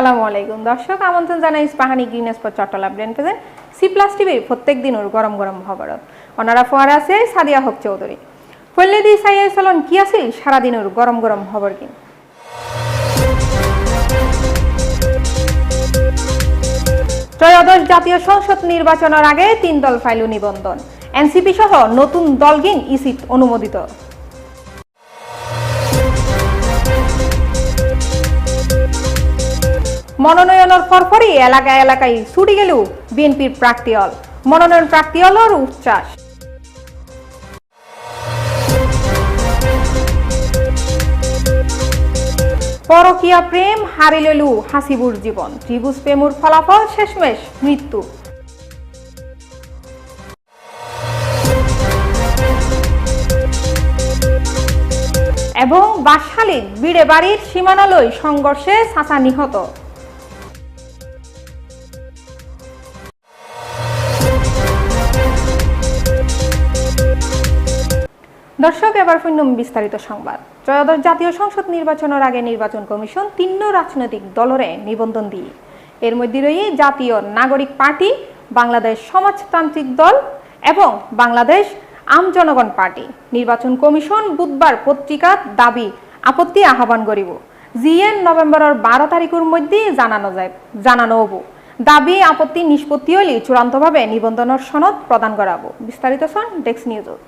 আসসালামু আলাইকুম। দর্শক, আমন্ত্রণ জানাই Ispahani green spot Chattala brain present C plus টিভির প্রত্যেক দিনের গরম গরম খবরত। ওনারা ফোয়ারা আছে, সাদিয়া হক চৌধুরী। ফলে দি সাইয়া চলন কি আছিল সারাদিনের গরম গরম খবর কিন ত্রয়োদশ জাতীয় সংসদ নির্বাচনের আগে তিন দল ফাইল নিবন্ধন। এনসিপি সহ নতুন দলগিন ইসিত অনুমোদিত। মনোনয়নের ফরফরি এলাকায় এলাকায় ছুটি গেল বিএনপির প্রাক্তিয়াল মনোনয়ন প্রাক্তিয়ালর উচ্ছ্বাস। পরকিয়া প্রেম হারিলেলু হাসিবুর জীবন। ত্রিভুজ প্রেমুর ফলাফল শেষমেশ মৃত্যু। এবং বাসশালীন বিড়ে বাড়ির সীমানালয় সংঘর্ষে চাচা নিহত। এবার শুনুন বিস্তারিত সংবাদ। ত্রয়োদশ জাতীয় সংসদ নির্বাচনের আগে নির্বাচন কমিশন তিন রাজনৈতিক দলরে নিবন্ধন দিয়ে। এর মধ্যে রয়ে জাতীয় নাগরিক পার্টি, বাংলাদেশ সমাজতান্ত্রিক দল এবং বাংলাদেশ আম জনগণ পার্টি। নির্বাচন কমিশন বুধবার পত্রিকাত দাবি, আপত্তি আহ্বান করিব। জিএন নভেম্বরের বারো তারিখের মধ্যে জানানো যায় জানানো হব দাবি, আপত্তি নিষ্পত্তি হলে চূড়ান্তভাবে নিবন্ধনের সনদ প্রদান করাবো বিস্তারিত শোন ডেস্ক নিউজত।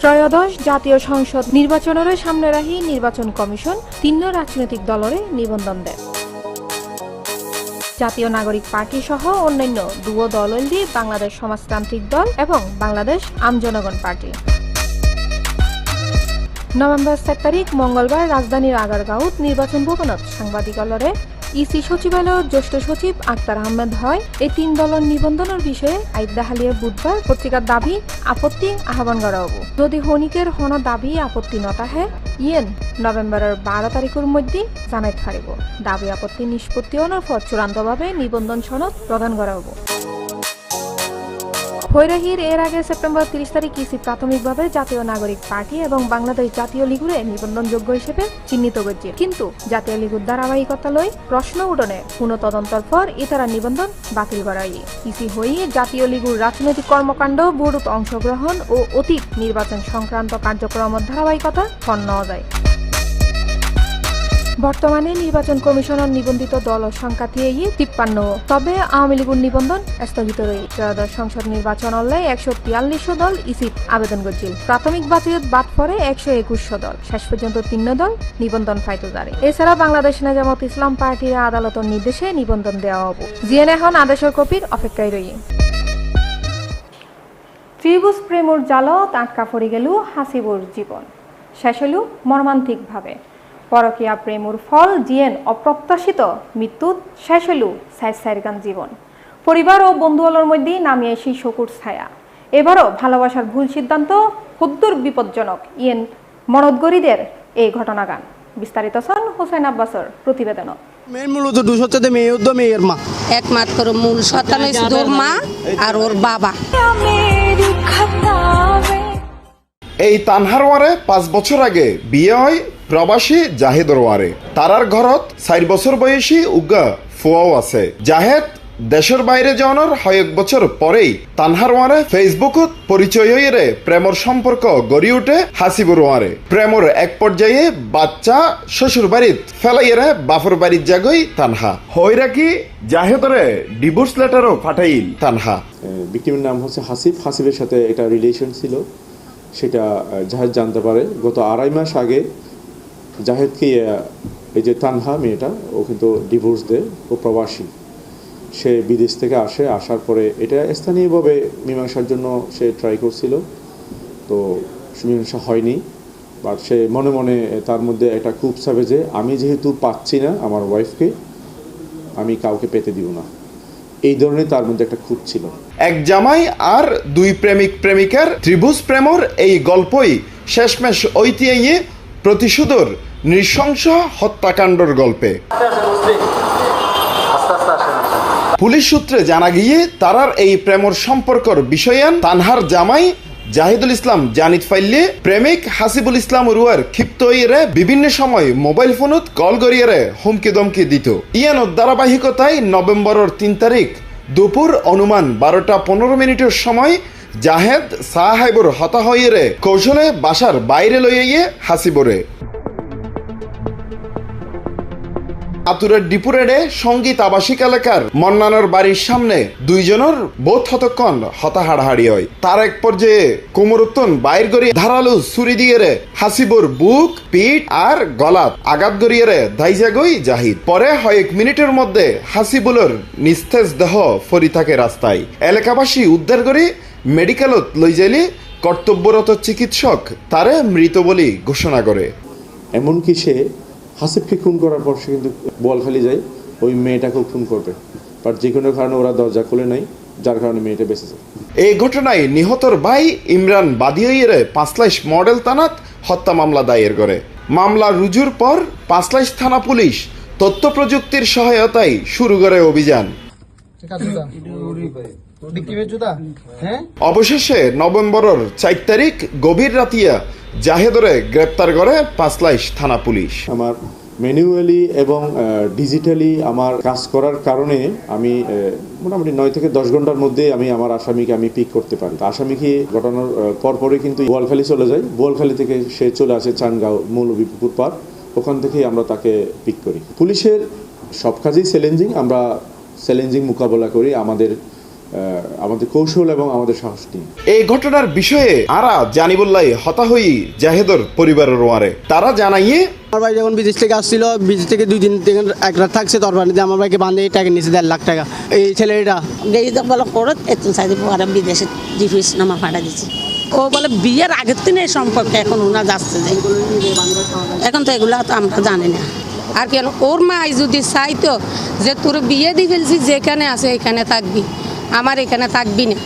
ত্রয়োদশ জাতীয় সংসদ নির্বাচনের সামনে রাখি নির্বাচন কমিশন তিন রাজনৈতিক দলরে নিবন্ধন দেয়। জাতীয় নাগরিক পার্টি সহ অন্যান্য দুও দল বাংলাদেশ সমাজতান্ত্রিক দল এবং বাংলাদেশ আমজনগণ পার্টি। নভেম্বর সাত তারিখ মঙ্গলবার রাজধানীর আগারগাঁওত নির্বাচন ভবনত সাংবাদিকালয়ে ইসি সচিবালয়ের জ্যেষ্ঠ সচিব আক্তার আহমেদ হয়। এই তিন দলের নিবন্ধনের বিষয়ে আইদাহালিয়া বুধবার পত্রিকার দাবি, আপত্তি আহ্বান করা হব। যদি হনিকের হন দাবি, আপত্তি নতাহে ইয়েন নভেম্বরের বারো তারিখের মধ্যে জানাই পারিব। দাবি, আপত্তি নিষ্পত্তি হওয়ার পর চূড়ান্তভাবে নিবন্ধন সনদ প্রদান করা হব। হৈরাহির এর আগে সেপ্টেম্বর তিরিশ তারিখ ইসি প্রাথমিকভাবে জাতীয় নাগরিক পার্টি এবং বাংলাদেশ জাতীয় লীগুরে নিবন্ধনযোগ্য হিসেবে চিহ্নিত করছে। কিন্তু জাতীয় লীগুর ধারাবাহিকতা লই প্রশ্ন উঠনে পুনঃ তদন্তর পর ইতারা নিবন্ধন বাতিল করা হয় ইসি হয়ে জাতীয় লীগুর রাজনৈতিক কর্মকাণ্ড বোর্ডত অংশগ্রহণ ও অতীত নির্বাচন সংক্রান্ত কার্যক্রম ধারাবাহিকতা নেওয়া যায় বর্তমানে নির্বাচন কমিশনের নিবন্ধিত দল সংখ্যা দিয়ে তিপ্পান্ন। তবে আওয়ামী লীগের নিবন্ধন স্থগিত রয়ে। ত্রয়োদশ সংসদ নির্বাচন হলে একশো তিয়াল্লিশশো দল ইসিপ আবেদন করছিল। প্রাথমিক বাতিলত বাদ পরে একশো একুশশো দল। শেষ পর্যন্ত তিন দল নিবন্ধন ফাইতে যারে এছাড়া বাংলাদেশ নেজামত ইসলাম পার্টির আদালতের নির্দেশে নিবন্ধন দেওয়া হব। জিএন এখন আদেশের কপির অপেক্ষায় রয়ে ত্রিভুজ প্রেমর জালত আটকা পড়ে গেল হাসিবুর জীবন। শেষ হল মর্মান্তিকভাবে। পরকীয়া প্রেমর ফল জিয়েন অপ্রত্যাশিত মৃত্যুত শেষ হল সাইজ সাইরগান জীবন। পরিবার ও বন্ধুগুলোর মধ্যে নামিয়ে সেই শকুর ছায়া। এবারও ভালোবাসার ভুল সিদ্ধান্ত হুদ্দুর বিপজ্জনক ইয়েন মনদগরীদের এই ঘটনাগান। বিস্তারিত সন হোসেন আব্বাসর প্রতিবেদনত মেন মূলত দুশো হচ্ছে মেয়ে উদ্য মেয়ের মা। একমাত্র মূল সন্তান মা আর ওর বাবা। এই তানহার ওয়ারে পাঁচ বছর আগে বিয়ে হয় প্রবাসী জাহেদর ওয়ারে। তারার ঘরত চার বছর বয়সী উগা ফুয়াও আছে। জাহেদ দেশের বাইরে যাওয়ানোর কয়েক বছর পরেই তানহার ওয়ারে ফেসবুকত পরিচয় হইরে প্রেমর সম্পর্ক গড়ি উঠে হাসিবুর ওয়ারে। প্রেমর এক পর্যায়ে বাচ্চা শ্বশুর বাড়িত ফেলাইয়েরে বাফর বাড়ির জাগই তানহা। হইরা কি জাহেদরে ডিভোর্স লেটারও পাঠাইল তানহা? ভিক্টিমের নাম হচ্ছে হাসিফ। হাসিফের সাথে এটা রিলেশন ছিল। সেটা জাহেদ জানতে পারে। গত আড়াই মাস আগে জাহেদকে এই যে তানহা মেয়েটা, ও কিন্তু ডিভোর্স দেয়, ও প্রবাসী। সে বিদেশ থেকে আসে, আসার পরে এটা স্থানীয়ভাবে মীমাংসার জন্য সে ট্রাই করছিল। তো মীমাংসা হয়নি বাট সে মনে মনে তার মধ্যে একটা খুব চাবে যে আমি যেহেতু পাচ্ছি না আমার ওয়াইফকে আমি কাউকে পেতে দিব না। এই ধরনের তার মধ্যে একটা খুব ছিল। এক জামাই আর দুই প্রেমিক প্রেমিকার ত্রিভুজ প্রেমর এই গল্পই শেষমেশ ঐতিহ্যে প্রতিশোধর নৃশংস হত্যাকাণ্ডর গল্পে। পুলিশ সূত্রে জানা গিয়ে তারার এই প্রেমর সম্পর্কর বিষয়ান তানহার জামাই জাহিদুল ইসলাম জানিত ফাইলে প্রেমিক হাসিবুল ইসলাম রুয়ার ক্ষিপ্ত ইয়েরে বিভিন্ন সময় মোবাইল ফোনত কল গড়িয়ারে হুমকি দমকি দিত। ইয়ানোর ধারাবাহিকতায় নভেম্বরের তিন তারিখ দুপুর অনুমান বারোটা পনেরো মিনিটের সময় জাহেদ সাহাইবুর হতা হইয়ে কৌশলে বাসার বাইরে লইয়ে হাসিবরে আতুরের ডিপুরেডে সংগীত আবাসিক এলাকার মন্নানোর বাড়ির সামনে দুইজনের বোধ হতক্ষণ হতা হাড়াহাড়ি হয়। তার এক পর্যায়ে কোমরুত্তন বাইর করি ধারালু ছুরি দিয়ে রে হাসিবুর বুক, পিঠ আর গলাত আঘাত গড়িয়ে রে দাইজা গই জাহিদ। পরে কয়েক মিনিটের মধ্যে হাসিবুলের নিস্তেজ দেহ ফরি থাকে রাস্তায়। এলাকাবাসী উদ্ধার করে মেডিকেলত লই যাইলে কর্তব্যরত চিকিৎসক তারে মৃত বলে ঘোষণা করে। এমনকি সে হাসিফকে খুন করার পর সে কিন্তু বলখালি যায় ওই মেয়েটাকেও খুন করবে। বাট যে কোনো কারণে ওরা দরজা খুলে নাই যার কারণে মেয়েটা বেঁচে যায়। এই ঘটনায় নিহতর ভাই ইমরান বাদিয়াইয়ের পাঁচলাইশ মডেল থানাত হত্যা মামলা দায়ের করে। মামলা রুজুর পর পাঁচলাইশ থানা পুলিশ তথ্য প্রযুক্তির সহায়তায় শুরু করে অভিযান। অবশেষে নভেম্বরের চার তারিখ গভীর রাতিয়া জাহেদরে গ্রেপ্তার করে পাঁচলাইশ থানা পুলিশ। আমার ম্যানুয়ালি এবং ডিজিটালি আমার কাজ করার কারণে আমি মোটামুটি নয় থেকে দশ ঘণ্টার মধ্যে আমি আমার আসামিকে আমি পিক করতে পারি। আসামিকে ঘটানোর আহ, পরপরই কিন্তু বোয়ালখালি চলে যায় বোয়ালখালি থেকে সে চলে আসে চানগাঁও মৌলভী পুকুর পার ওখান থেকেই আমরা তাকে পিক করি। পুলিশের সব কাজেই চ্যালেঞ্জিং আমরা চ্যালেঞ্জিং মোকাবেলা করি আমাদের আমাদের কৌশল এবং আমাদের সাহস নিয়ে। এই ঘটনার বিষয়ে আরা জানিবুল্লাই হতা হই জাহেদর পরিবারের ওয়ারে। তারা জানাইয়ে আমার ভাই যখন বিদেশ থেকে আসছিল বিদেশ থেকে দুই দিন থেকে এক রাত থাকছে তরবারিতে আমার ভাইকে বান্ধে টাকা নিয়েছে দেড় লাখ টাকা। এই ছেলেটা এই তো বলে করত এত সাইডে পরে বিদেশে ডিফিস নামা ফাটা দিচ্ছে ও বলে বিয়ের আগের দিনে এই সম্পর্কে এখন ওনা যাচ্ছে যে। এখন তো এগুলো তো আমরা জানি না। আর কেন? ওর মা যদি চাইতো যে তোর বিয়ে দিয়ে ফেলছি যেখানে আছে এখানে থাকবি। আমার এখানে থাকবি না।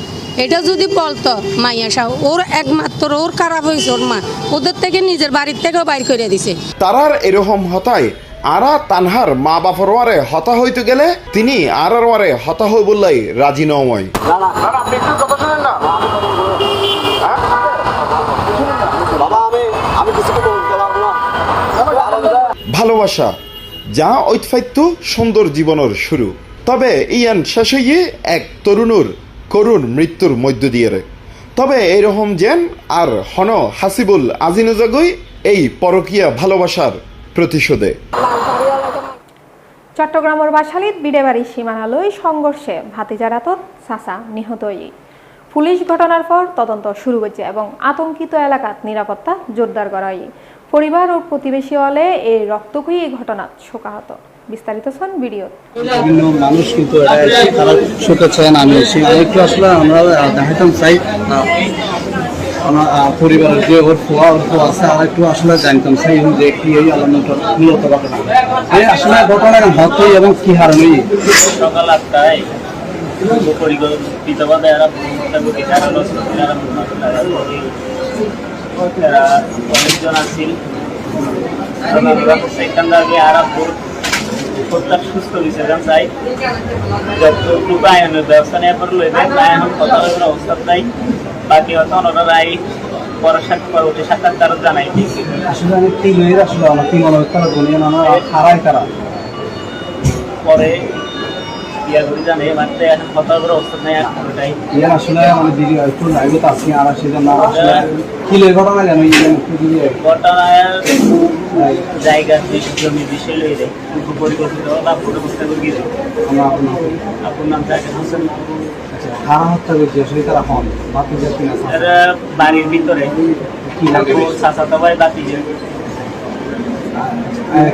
এটা যদি বলতো মাইয়া শাহ ওর একমাত্র ওর খারাপ হয়েছে ওর মা। ওদের থেকে নিজের বাড়ির থেকেও বাইর করে দিছে। তারার এরকম হতায় আরা তানহার মা বাপর ওয়ারে হতা হইতে গেলে তিনি আরার ওয়ারে হতা হই বললাই রাজি নময় ভালোবাসা যা ঐতফাইত্য সুন্দর জীবনের শুরু। তবে ইয়ান শেষ হইয়ে এক তরুণুর করুণ মৃত্যুর মধ্য দিয়ে। তবে এরকম যেন আর হন হাসিবুল আজিনজাগই এই পরকীয়া ভালোবাসার প্রতিশোধে। চট্টগ্রামের বাসালিত বিডেবাড়ির সীমানালয় সংঘর্ষে ভাতিজারাত সাসা নিহতই। পুলিশ ঘটনার পর তদন্ত শুরু হয়েছে এবং আতঙ্কিত এলাকাত নিরাপত্তা জোরদার করা হয় পরিবার ও প্রতিবেশী হলে এই রক্তকুই এই ঘটনা শোকাহত। বিস্তারিত শোন ভিডিও। বিভিন্ন মানুষ কিন্তু এটা এসে তারা শুতে চায় না আমি এসে একটু আসলে আমরা আহ, দেখাইতাম চাই আমার পরিবারের যে ওর ফোয়া ওর ফোয়া আছে আর একটু আসলে জানতাম চাই যে কি এই আলামত মূলত ঘটনা। এই আসলে ঘটনা হতই এবং কি হারণই সকাল আটটায় পরিকল্পিতভাবে এরা মোটামুটি কারণ এরা অনেকজন আসছিল সেখান থেকে আরা প্রত্যেক সুস্থ বিসর্জন চাই যতটুকু আয়নের ব্যবস্থা নেওয়ার পর লইবে তাই এখন কথা বলার অবস্থা নাই। বাকি হয়তো ওনারা এই পরসাক পরবর্তী সাক্ষাৎকার জানাই আসলে আমি লইয়ের আসলে আমার মনে হচ্ছে তারা। পরে আসলে আমার দিদি একটু লাইভে তো আজকে আর সেজন্য আসলে কি লই ঘটনা জানো এই যে একটু যদি ঘটনায় জায়গা জমি বিষয় লই দেয় কিন্তু পরিকল্পিত বা ব্যবস্থা করে গিয়ে আমরা আপনার আপনার নাম জাকির হোসেন হারা হত্যা করছি? আসলে তারা হন? বাকি না বাড়ির ভিতরে। কি লাগে? ভাই বাতি যে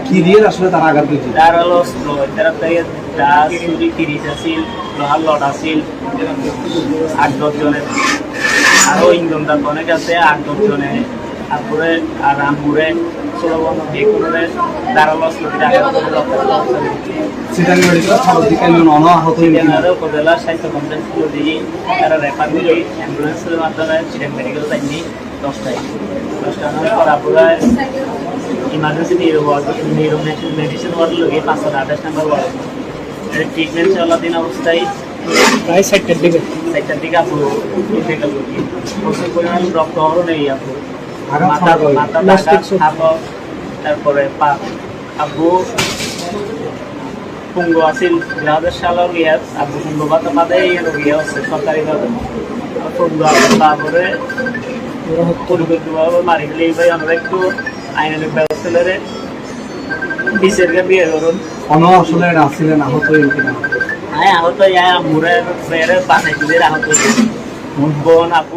কি দিয়ে আসলে তারা আঘাত দিচ্ছে তার হলো অস্ত্র তারা থেকে দা চুরি তিরিশ আছিল লোহার লট আছিল আট দশ জনের। আরও ইন্ধন দাম অনেক আছে আট দশ জনে। তারপরে আর করে দিকে। চিড়িয়াখানার উপজেলা স্বাস্থ্য কমপ্লেক্স দিয়ে তারা রেফার অ্যাম্বুলেন্সের মাধ্যমে চিড়িয়ান মেডিকেল যায়নি দশটায়। দশটা নয় আপনারা ইমার্জেন্সি নিউরো মেডিসিন ওয়ার্ড লোক পাঁচশো আঠাশ নাম্বার ওয়ার্ড। ট্রিটমেন্ট চলাধীন অবস্থায় প্রায় চারটার দিকে। চারটার দিকে আপু উঠে গেল কি প্রচুর পরিমাণ রক্তহরণ এই আপু। মাথা মাথা টাকা তারপরে পা। আব্বু পুঙ্গ আছিল দুই হাজার সালের ইয়ে আব্বু পুঙ্গ ভাতা পাতে ইয়ে ইয়ে হচ্ছে সরকারি ভাবে। পুঙ্গ আছে তারপরে পরিকল্পিতভাবে মারি ফেলে। আমরা একটু আইনের ব্যবস্থা করে বিচারকে বিয়ে করুন। কোনো আসলে আসছিলেন আহত হইল কিনা? হ্যাঁ আহত ইয়া মুরে বেড়ে বাসাই দিলে আহত বোন আপু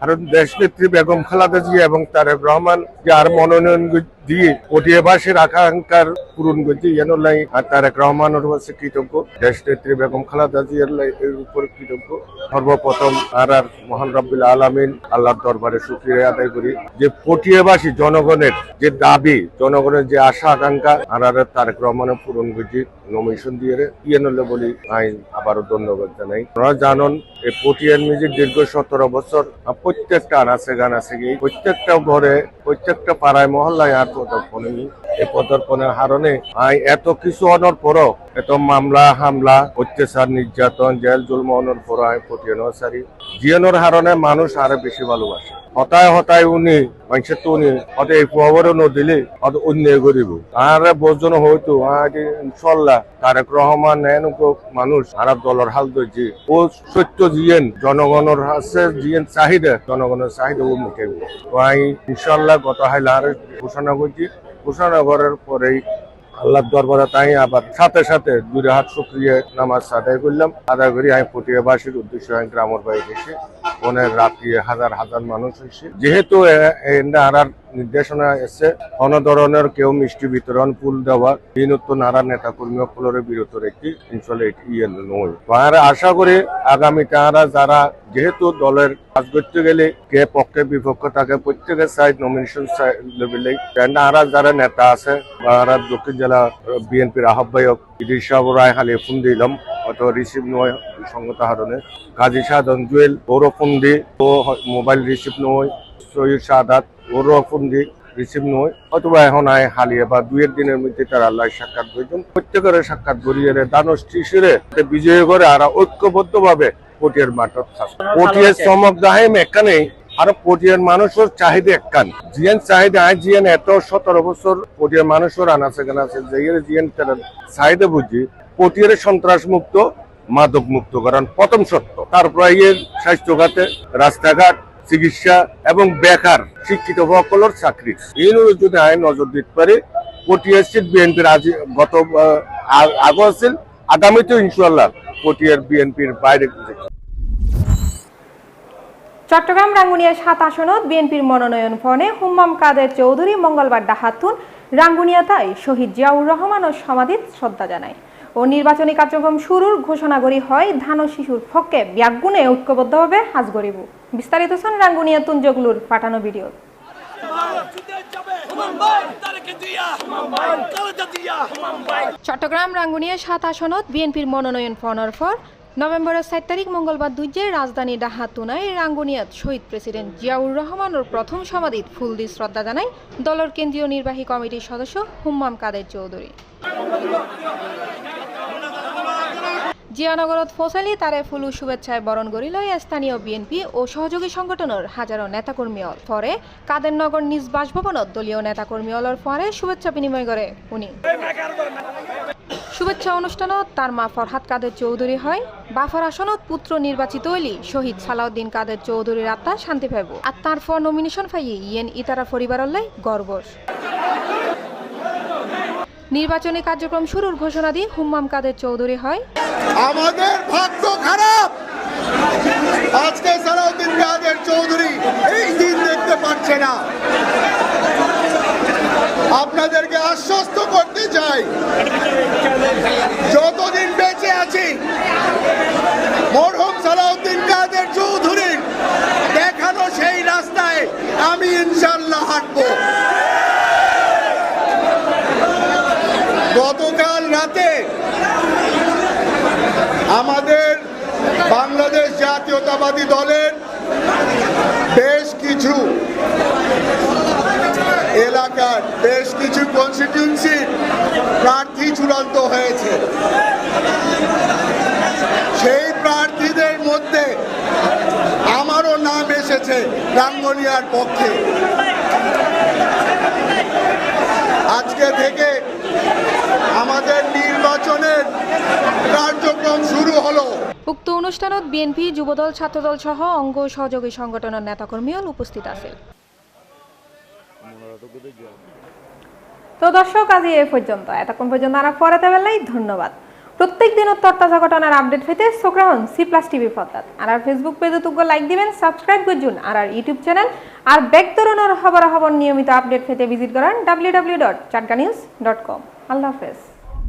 কারণ দেশ নেত্রী বেগম খালাদা জিয়া এবং তারেক রহমান যার মনোনয়ন দিয়ে পটিয়াবাসীর আকাঙ্ক্ষার পূরণ করছে। যেন লাই আর তারেক রহমানের কাছে কৃতজ্ঞ। দেশ নেত্রী বেগম খালাদা জিয়ার লাই এর উপর কৃতজ্ঞ। সর্বপ্রথম আর আর মহান রব্বিল আলমিন আল্লাহর দরবারে শুক্রিয়া আদায় করি। যে পটিয়াবাসী জনগণের যে দাবি, জনগণের যে আশা, আকাঙ্ক্ষা, আর আর তারেক রহমানের পূরণ করছি নমিশন দিয়ে ইয়ে নলে বলি আইন আবারও ধন্যবাদ জানাই। আপনারা জানেন, এই পটিয়ান মিউজিক দীর্ঘ সতেরো বছর প্রত্যেকটা আনাচে গান আছে প্রত্যেকটা ঘরে, প্রত্যেকটা পাড়ায়, মহল্লায় আর পদর্পণে এই পদার্পণের আই এত কিছু অনর পরও এত মামলা, হামলা, অত্যাচার, নির্যাতন, জেল, জুলম অনর পর আই পটিয়ানো সারি। জিয়ানোর হারণে মানুষ আরও বেশি ভালোবাসে। হতায় হতায় উনি মানুষের তো উনি হতে এই খবরও নদিলে অত অন্যায় করিব। আর বোঝন হয়তো ইনশাল্লাহ তারেক রহমান এনুক মানুষ আর দলের হাল ধরছে। ও সত্য জিয়েন, জনগণের আছে জিয়েন চাহিদা, জনগণের চাহিদা ও মুখে। ইনশাল্লাহ গত হাইলা আর ঘোষণা করছি। ঘোষণা করার পরেই আল্লাহর দরবারে তাই আবার সাথে সাথে দুই হাত শুক্রিয়ে নামাজ আদায় করলাম আদায় করি আমি পটিয়াবাসীর উদ্দেশ্যে আমি গ্রামের বাইরে এসে অনেক রাত্রি হাজার হাজার মানুষ হয়েছে যেহেতু নারার নির্দেশনা এসছে। কোন ধরনের কেউ মিষ্টি বিতরণ, ফুল দেওয়া বিনত্ব নারার নেতা কর্মী সকলের বিরত রেখে এটি ইয়ে নয়। তো আর আশা করি আগামী তারা যারা যেহেতু দলের কাজ করতে গেলে কে পক্ষে বিপক্ষ থাকে, প্রত্যেকের সাইড নমিনেশন লেভেলে আর যারা নেতা আছে আর দক্ষিণ জেলা বিএনপির আহ্বায়ক ইদির সাহেব রায় হালি ফোন দিলাম অত রিসিভ নয় সঙ্গত হারণে কাজী সাধন জুয়েল ওরও ফোন ও মোবাইল রিসিভ নয়, সৈয়দ সাদাত ওরও ফোন রিসিভ নয় অথবা এখন আয় হালিয়ে বা দুয়ের দিনের মধ্যে তার আল্লাহ সাক্ষাৎ করছেন প্রত্যেকের সাক্ষাৎ করিয়ে দানস টিসিরে বিজয় করে আর ঐক্যবদ্ধ ভাবে পটিয়ার মাঠত পটিয়ার চমক দাহেম এখানেই আর পটিয়ার মানুষের চাহিদা একখান। জিয়ান চাহিদা আয় জিয়ান এত সতেরো বছর পটিয়ার মানুষের আনাছে কেন আছে যে জিয়ান তারা চাহিদা বুঝি পটিয়ার সন্ত্রাস মুক্ত মাদক মুক্ত করান প্রথম সত্য। তারপর এর স্বাস্থ্যঘাতে রাস্তাঘাট চিকিৎসা এবং বেকার শিক্ষিত সকলের চাকরি। এই যদি আইন নজর দিতে পারে। পটিয়া সিট বিএনপির আজ গত আগে আছিল। আগামীতেও ইনশাল্লাহ পটিয়ার বিএনপির বাইরে চট্টগ্রাম রাঙ্গুনিয়া সাত আসনত বিএনপির মনোনয়ন ফনে হুম্মাম কাদের চৌধুরী মঙ্গলবার ডাহাতুন রাঙ্গুনিয়াতায় শহীদ জিয়াউর রহমান ও সমাধিত শ্রদ্ধা জানায়। ও নির্বাচনী কার্যক্রম শুরুর ঘোষণা ঘোষণাগরি হয়, ধান ও শিশুর পক্ষে ব্যাগুণে ঐক্যবদ্ধভাবে হাজ গরিব। বিস্তারিত শোন রাঙ্গুনিয়া তুঞ্জগলুর পাঠানো ভিডিও। চট্টগ্রাম রাঙ্গুনিয়া সাত আসনত, বিএনপির মনোনয়ন ফনের পর নভেম্বরের সাত তারিখ মঙ্গলবার দুইজে রাজধানী ডাহাতুনায় রাঙ্গুনিয়াত শহীদ প্রেসিডেন্ট জিয়াউর রহমানের প্রথম সমাধিত ফুল দিয়ে শ্রদ্ধা জানায় দলের কেন্দ্রীয় নির্বাহী কমিটির সদস্য হুম্মাম কাদের চৌধুরী। জিয়ানগরত ফৌসালি তারে ফুলু শুভেচ্ছায় বরণ করিল স্থানীয় বিএনপি ও সহযোগী সংগঠনের হাজারো নেতাকর্মী অল। পরে কাদেরনগর নিজ বাসভবনত দলীয় নেতাকর্মী অলর পরে শুভেচ্ছা বিনিময় করে উনি। শুভেচ্ছা অনুষ্ঠানত তার মা ফরহাদ কাদের চৌধুরী হয়। বাফার আসনত পুত্র নির্বাচিত হইলি শহীদ সালাউদ্দিন কাদের চৌধুরীর আত্মা শান্তি পাইব। আর তারপর নমিনেশন পাইয়ে ইয়েন ইতারা পরিবারলৈ গর্বর নির্বাচনী কার্যক্রম শুরুর ঘোষণা দিয়ে হুম্মাম কাদের চৌধুরী হয়। আমাদের ভাগ্য খারাপ। আজকে সালাউদ্দিন কাদের চৌধুরী এই দিন দেখতে পাচ্ছে না। আপনাদেরকে আশ্বস্ত করতে চাই, যতদিন বেঁচে আছি, মরহুম সালাউদ্দিন কাদের চৌধুরীর দেখানো সেই রাস্তায় আমি ইনশাল্লাহ হাঁটবো। গতকাল রাতে আমাদের বাংলাদেশ জাতীয়তাবাদী দলের বেশ কিছু এলাকার বেশ কিছু কনস্টিটিউন্সির প্রার্থী চূড়ান্ত হয়েছে। সেই প্রার্থীদের মধ্যে আমারও নাম এসেছে রাঙ্গনিয়ার পক্ষে। আজকে থেকে আমাদের নির্বাচনের কার্যক্রম শুরু হলো। উক্ত অনুষ্ঠানত বিএনপি যুবদল ছাত্রদল সহ অঙ্গ সহযোগী সংগঠনের নেতাকর্মীও উপস্থিত আছে তো দর্শক আজ এ পর্যন্ত। এতক্ষণ পর্যন্ত আর পরে বেলাই ধন্যবাদ। প্রত্যেক দিন উত্তর তাজা ঘটনার আপডেট পেতে সোগ্রাহন সি প্লাস টিভি ফতাত আর আর ফেসবুক পেজে তুগ্য লাইক দিবেন সাবস্ক্রাইব করুন আর আর ইউটিউব চ্যানেল আর ব্যাক খবর খবর নিয়মিত আপডেট পেতে ভিজিট করেন W W dot Chatga news dot com আল্লাহ হাফেজ।